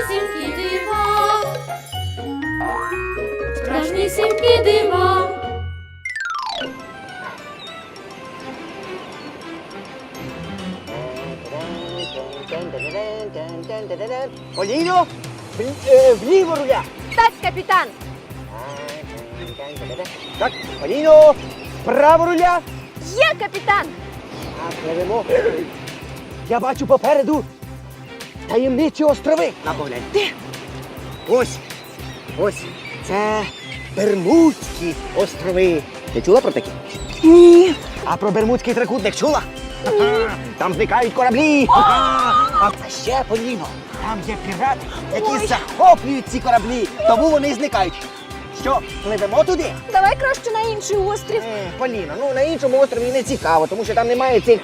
страшнісінькі дива. Страшнісінькі дива. Поліно, е, вліво руля. Так, капітан. Так, Поліно, вправо руля. Є капітан. А. Я бачу попереду таємничі острови. На погляд. Де? Ось. Ось. Це Бермудські острови. Ти чула про такі? Ні. А про Бермудський трикутник чула? Там зникають кораблі. А ще Поліно, там є пірати, які захоплюють ці кораблі, тому вони зникають. Що, пливемо туди? Давай краще на інший острів. Е, Поліно, ну на іншому острові не цікаво, тому що там немає цих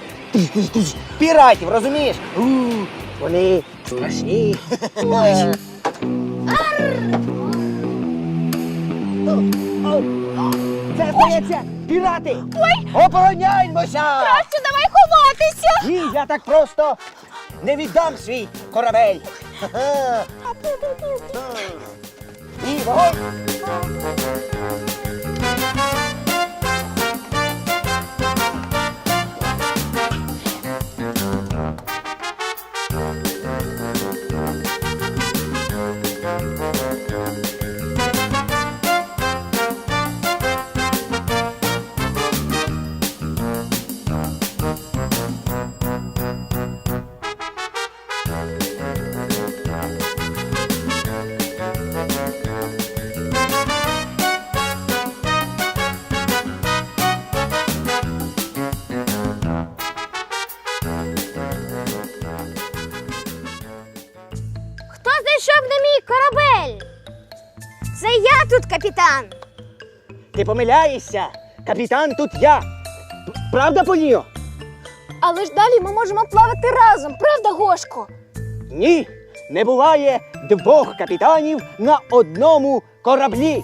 піратів, розумієш? Вони страшні. Це здається, пірати! Ой. Обороняймося! Краще давай ховатися. Ні, я так просто не віддам свій корабель. Ха-ха. І вогонь! Ти помиляєшся! Капітан тут я! Правда, Поліо? Але ж далі ми можемо плавати разом, правда, Гошко? Ні, не буває двох капітанів на одному кораблі.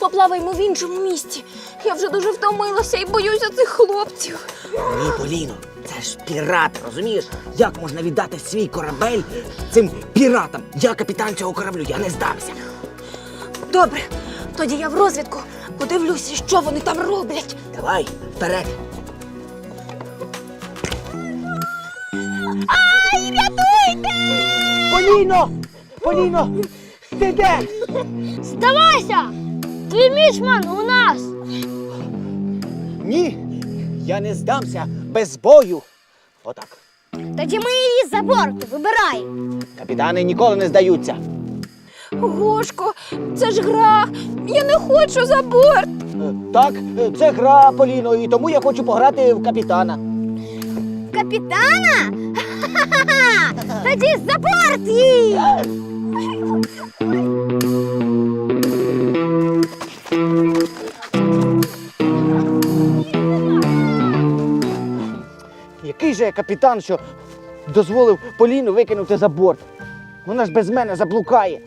Поплаваємо в іншому місті. Я вже дуже втомилася і боюся цих хлопців. Ні, Поліно, це ж пірати, розумієш? Як можна віддати свій корабель цим піратам? Я капітан цього кораблю, я не здамся. Добре, тоді я в розвідку подивлюся, що вони там роблять. Давай, вперед. Ай, рятуйте! Поліно! Поліно! Ти де? Здавайся! Твій мічман у нас! Ні, я не здамся без бою. Отак. Тоді ми її за борт вибираємо. Капітани ніколи не здаються. Гошко, це ж гра. Я не хочу за борт. Е, Так, е, це гра, Поліно, і тому я хочу пограти в капітана. Капітана? Ха-ха-ха! Тоді за борт їй! Який же я капітан, що дозволив Поліну викинути за борт? Вона ж без мене заблукає.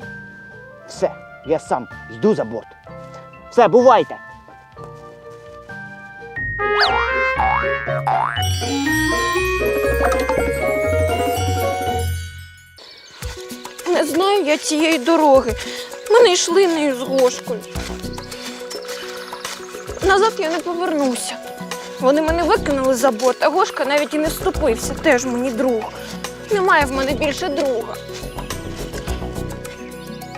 Все, я сам йду за борт. Все, бувайте. Не знаю я цієї дороги. Ми йшли нею з Гошкою. Назад я не повернуся. Вони мене викинули за борт, а Гошка навіть і не вступився. Теж мені друг. Немає в мене більше друга.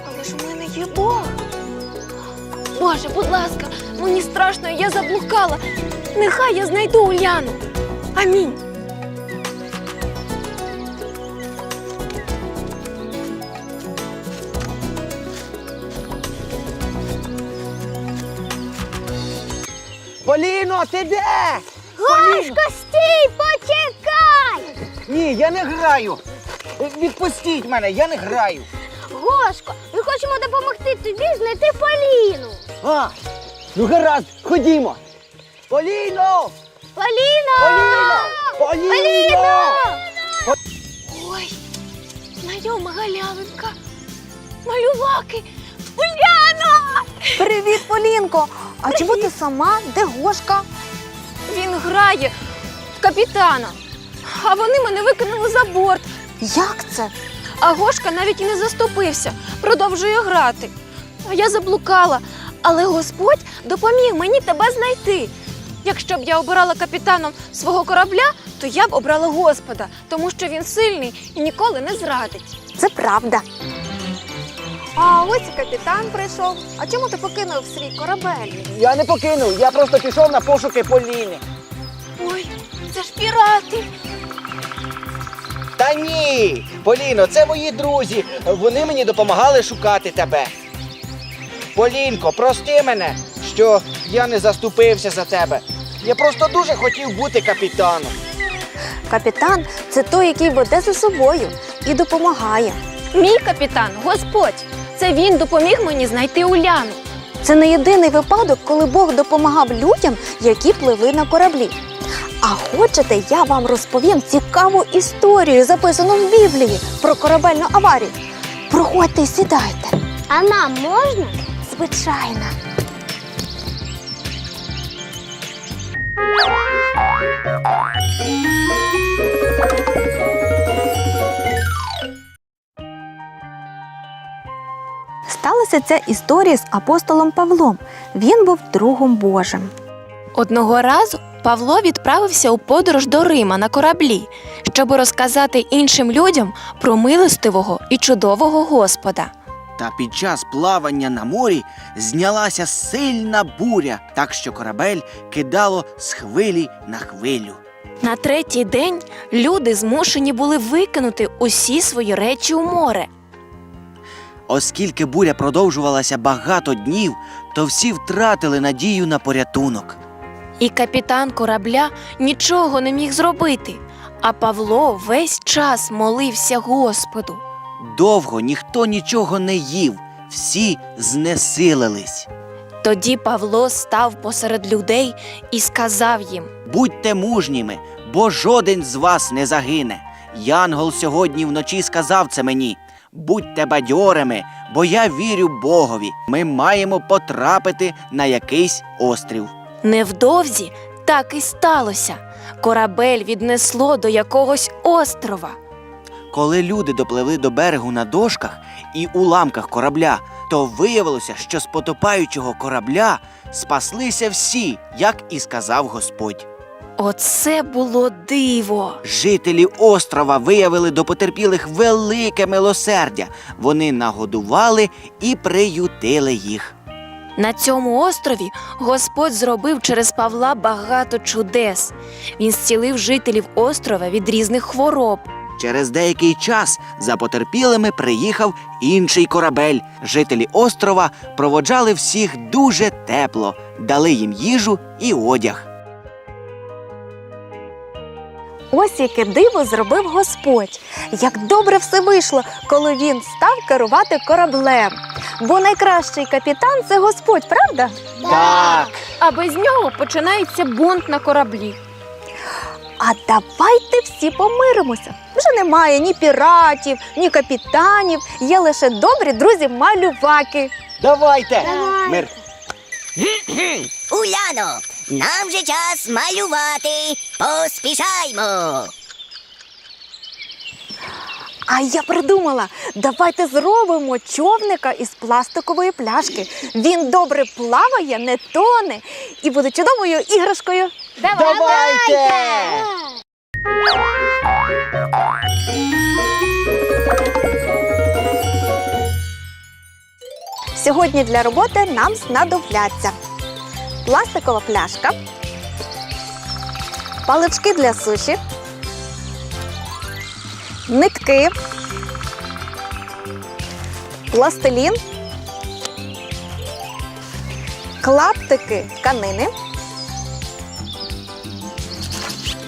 Але ж у мене є Бог. Боже, будь ласка, мені страшно, я заблукала. Нехай я знайду Уляну. Амінь. Поліно, ти де? Гошко, стій, почекай! Ні, я не граю. Відпустіть мене, я не граю. Гошко, ми хочемо допомогти тобі знайти Поліну. А, ну гаразд, ходімо. Поліно! Поліно! Поліно! Поліно! Ой, знайома галявинка. Малюваки. Уляна! Привіт, Полінко! А чому ти сама? Де Гошка? Він грає в капітана. А вони мене викинули за борт. Як це? А Гошка навіть і не заступився, продовжує грати. А я заблукала, але Господь допоміг мені тебе знайти. Якщо б я обирала капітаном свого корабля, то я б обрала Господа, тому що він сильний і ніколи не зрадить. Це правда. А ось і капітан прийшов. А чому ти покинув свій корабель? Я не покинув, я просто пішов на пошуки Поліни. Ой, це ж пірати. Та ні, Поліно, це мої друзі. Вони мені допомагали шукати тебе. Полінко, прости мене, що я не заступився за тебе. Я просто дуже хотів бути капітаном. Капітан це той, який веде за собою і допомагає. Мій капітан Господь. Це він допоміг мені знайти Уляну. Це не єдиний випадок, коли Бог допомагав людям, які пливли на кораблі. А хочете, я вам розповім цікаву історію, записану в Біблії про корабельну аварію. Проходьте і сідайте. А нам можна? Звичайно. Сталася ця історія з апостолом Павлом. Він був другом Божим. Одного разу Павло відправився у подорож до Рима на кораблі, щоб розказати іншим людям про милостивого і чудового Господа. Та під час плавання на морі знялася сильна буря, так що корабель кидало з хвилі на хвилю. На третій день люди змушені були викинути усі свої речі у море. Оскільки буря продовжувалася багато днів, то всі втратили надію на порятунок. І капітан корабля нічого не міг зробити. А Павло весь час молився Господу. Довго ніхто нічого не їв, всі знесилились. Тоді Павло став посеред людей і сказав їм: Будьте мужніми, бо жоден з вас не загине. Янгол сьогодні вночі сказав це мені. Будьте бадьорими, бо я вірю Богові. Ми маємо потрапити на якийсь острів. Невдовзі так і сталося. Корабель віднесло до якогось острова. Коли люди допливли до берегу на дошках і уламках корабля, то виявилося, що з потопаючого корабля спаслися всі, як і сказав Господь. Оце було диво. Жителі острова виявили до потерпілих велике милосердя. Вони нагодували і приютили їх. На цьому острові Господь зробив через Павла багато чудес. Він зцілив жителів острова від різних хвороб. Через деякий час за потерпілими приїхав інший корабель. Жителі острова проводжали всіх дуже тепло, дали їм їжу і одяг. Ось яке диво зробив Господь. Як добре все вийшло, коли він став керувати кораблем. Бо найкращий капітан це Господь, правда? Так. А без нього починається бунт на кораблі. А давайте всі помиримося. Вже немає ні піратів, ні капітанів, є лише добрі друзі малюваки. Давайте. Давай. Мир. Уляно, нам же час малювати. Поспішаймо. А я придумала, давайте зробимо човника із пластикової пляшки. Він добре плаває, не тоне і буде чудовою іграшкою. Давайте! Сьогодні для роботи нам знадобляться пластикова пляшка, палички для суші, нитки, пластилін, клаптики тканини,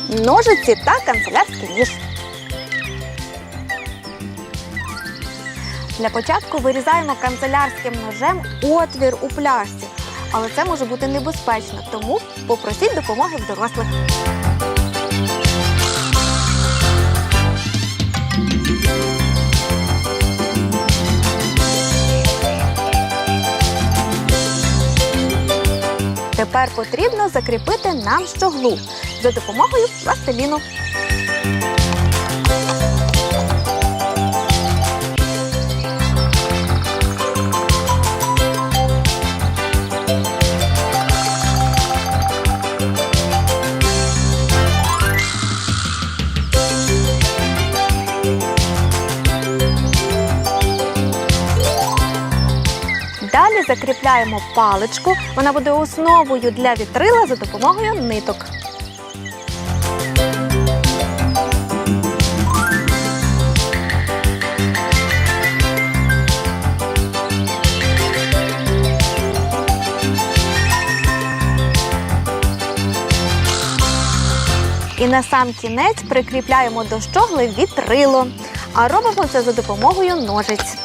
ножиці та канцелярський ніж. Для початку вирізаємо канцелярським ножем отвір у пляшці, але це може бути небезпечно, тому попросіть допомоги в дорослих. Тепер потрібно закріпити нам щоглу за допомогою пластиліну. Далі закріпляємо паличку. Вона буде основою для вітрила за допомогою ниток. І на сам кінець прикріпляємо до щогли вітрило. А робимо це за допомогою ножиць.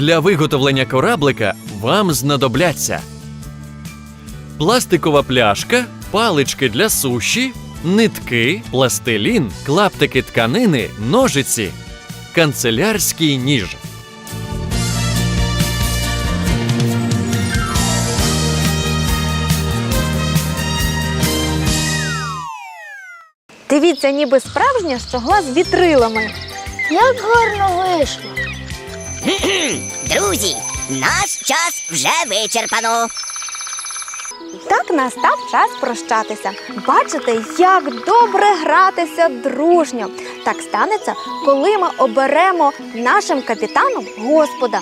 Для виготовлення кораблика вам знадобляться пластикова пляшка, палички для суші, нитки, пластилін, клаптики тканини, ножиці, канцелярський ніж. Дивіться, ніби справжня щогла з вітрилами. Як гарно вийшло. Друзі, наш час вже вичерпано. Так настав час прощатися. Бачите, як добре гратися дружньо. Так станеться, коли ми оберемо нашим капітаном Господа.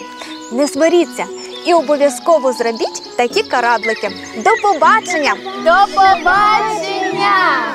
Не сваріться і обов'язково зробіть такі кораблики. До побачення! До побачення!